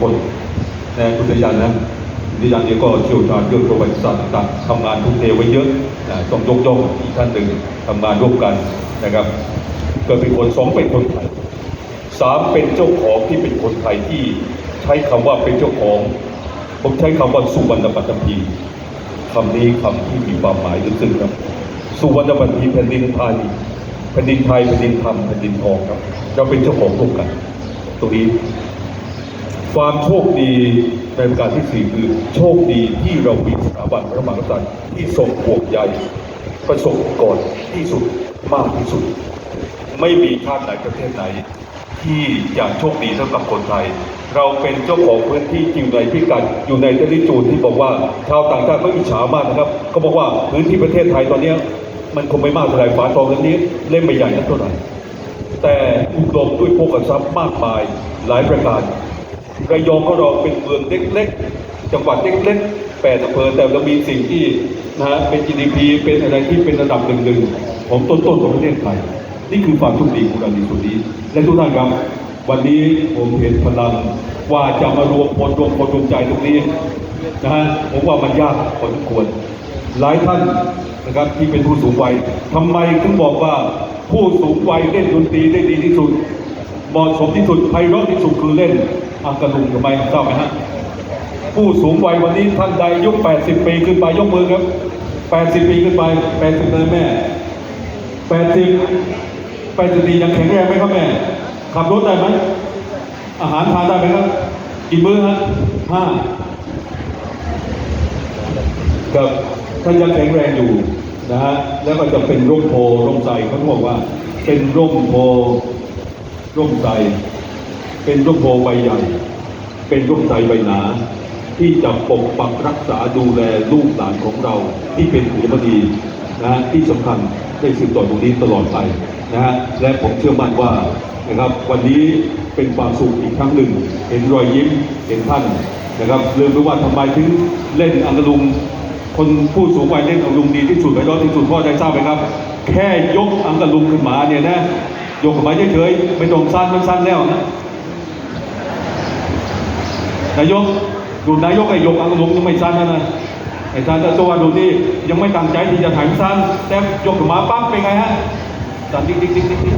คนนะคุณยันนะคุณยันเนี่ยก็เชี่ยวชาญเรื่องประวัติศาสตร์ต่างๆทำงานทุ่มเทไว้เยอะนะต้องยกย่องอีกท่านหนึ่งทำงานร่วมกันนะครับก็เป็นคนสองเป็นคนไทยสามเป็นเจ้าของที่เป็นคนไทยที่ใช้คำว่าเป็นเจ้าของ ผมใช้คำว่าสุวรรณปัตตภีคำนี้คำที่มีความหมายลึกซึ้งครับ สุวรรณปัตตภีแผ่นดินไทยแผ่นดินไทยแผ่นดินธรรมแผ่นดินทองครับเราเป็นเจ้าของร่วมกัน ตรงนี้ ความโชคดีในประการที่สี่คือโชคดีที่เรามีสถาบันพระมหากษัตริย์ที่ทรงห่วงใยประสบก่อนที่สุดมากที่สุด ไม่มีชาติไหนประเทศไหน ที่จะโชคดีเท่ากับคนไทย เราเป็นเจ้าของพื้นที่อยู่ในพิกัดอยู่ในเทลิจูนที่บอกว่าชาวต่างชาติก็อิจฉามากนะครับเขาบอกว่าพื้นที่ประเทศไทยตอนเนี้มันคงไม่มากเท่าไหร่ฝาทองเรื่องนี้เล่มไม่ใหญ่นักเท่าไหร่แต่อุดมด้วยโภคทรัพย์มากมายหลายประการ ระยองของเราเป็นเมืองเล็กๆ จังหวัดเล็กๆแปดอำเภอแต่เรามีสิ่งที่นะฮะเป็น GDP เป็นอะไรที่เป็นระดับหนึ่งๆของต้นๆของประเทศไทยนี่คือความโชคดีของเราในส่วนนี้ และทุกท่านครับวันนี้ผมเห็นพลังว่าจะมารวมพลรวมพลรวมใจตรงนี้นะฮะผมว่ามันยากพอสมควร หลายท่านนะครับที่เป็นผู้สูงวัยทำไมถึงบอกว่าผู้สูงวัยเล่นดนตรีได้ดีที่สุด เหมาะสมที่สุดไพเราะที่สุดคือเล่นอังกะลุงทำไมทราบไหมฮะผู้สูงวัยวันนี้ท่านใดยุ80 ปีขึ้นไปยกมือครับ 80 ปีขึ้นไป 80เลยแม่ 80 80ปียังแข็งแรงไหมครับแม่ ขับรถได้ไหมอาหารทานได้ไหมครับกี่มื้อฮะห้ากับท่านยังแข็งแรงอยู่นะฮะแล้วก็จะเป็นร่มโพร่มใสเขาบอกว่า เป็นร่มโพ ร่มใสเป็นร่มโพใบใหญ่ เป็นร่มใสใบหนา ที่จะปกปักรักษาดูแลลูกหลานของเราที่เป็นผู้บดีนะฮะที่สำคัญได้สืบต่อตรงนี้ตลอดไปนะฮะและผมเชื่อมั่นว่านะครับ วันนี้เป็นความสุขอีกครั้งหนึ่ง เห็นรอยยิ้มเห็นท่านนะครับลืมไปว่าทำไมถึงเล่นอังกลุงคนผู้สูงวัยเล่นอังกลุงดีที่สุดไปรอดที่สุดพ่อได้ทราบไหมครับ แค่ยกอังกลุงขึ้นมาเนี่ยนะ ยกขึ้นมาเฉยๆไม่ต้องสั้นมันสั้นแล้วนะนายกดูนายกไอ้ยกอังกลุงยังไม่สั้นนะนะไอ้ท่านตัวดูนี่ยังไม่ตั้งใจที่จะถ่ายสั้นแต่ยกมาปั๊บเป็นไงฮะสั้นดิ๊กดิ๊กดิ๊กดิ๊ก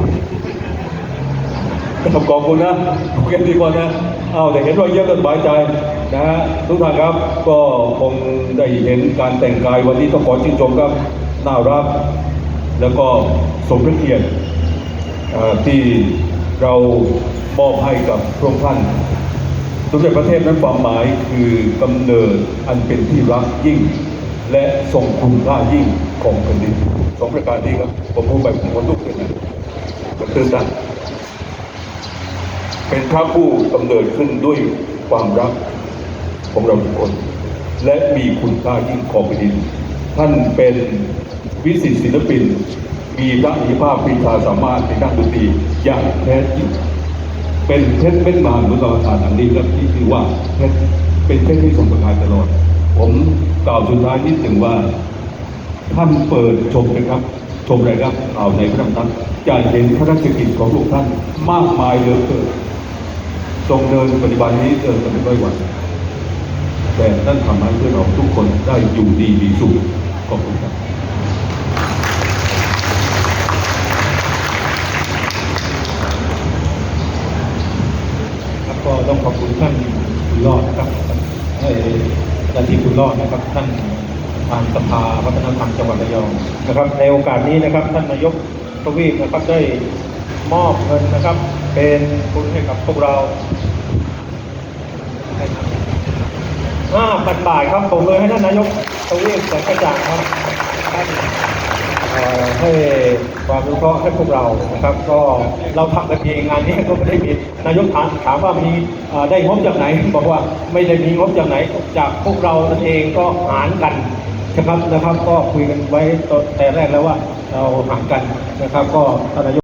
ขอบขอบคุณนะโอเคดีกว่านะเอาแต่เห็นรอยเยอะก็สบายใจนะฮะทุกท่านครับก็คงได้เห็นการแต่งกายวันนี้ต้องขอชื่นชมครับน่ารักแล้วก็สมพระเกียรติ ที่เรามอบให้กับพระองค์ท่านสมเด็จพระเทพนั้นความหมายคือกำเนิดอันเป็นที่รักยิ่ง และทรงคุณค่ายิ่งของแผ่นดินสองประการนี้ครับผมพูดไปผมคนลุกเลยนะมันตื่นตันเป็นพระผู้กำเนิดขึ้นด้วยความรักของเราทุกคน และมีคุณค่ายิ่งของแผ่นดิน ท่านเป็นวิสิตศิลปิน มีพระอิทธิภาพปรีชาสามารถในด้านดนตรีอย่างแท้จริงเป็นเพชรเม็ดงานบนกรรมฐานอันนี้ครับที่คือว่าเพชรเป็นเพชรที่ทรงประกายตลอด ผมกล่าวสุดท้ายนิดหนึ่งว่า ท่านเปิดชมนะครับชมรายการข่าวในพระธรรมจะเห็นพระราชกิจของลูกท่านมากมายเหลือเกินทรงเดินปฏิบัตินี้เดินกันไม่ไหววันแต่ท่านทำให้เพื่อนเราทุกคนได้อยู่ดีมีสุขขอบคุณครับ ครับก็ ต้องขอบคุณท่านคุณรอดนะครับเอ่อท่านที่คุณรอดนะครับท่านทางสภาวัฒนธรรมจังหวัดระยองนะครับ ในโอกาสนี้นะครับ ท่านนายกทวีปนะครับได้มอบเงินนะครับ เป็นทุนให้กับพวกเราห้าพันบาทครับผมเลยให้ท่านนายกทวีปแสงกระจ่างครับท่านเอ่อให้ ความรู้เคราะห์ให้พวกเรานะครับ ก็เราทำกันเองงานนี้ก็ไม่ได้มีนายกถามถามว่ามีได้งบจากไหน บอกว่าไม่ได้มีงบจากไหนจากพวกเราเองก็หารกันนะครับนะครับ ก็คุยกันไว้ตอนแต่แรกแล้วว่าเราหารกันนะครับ ก็นายก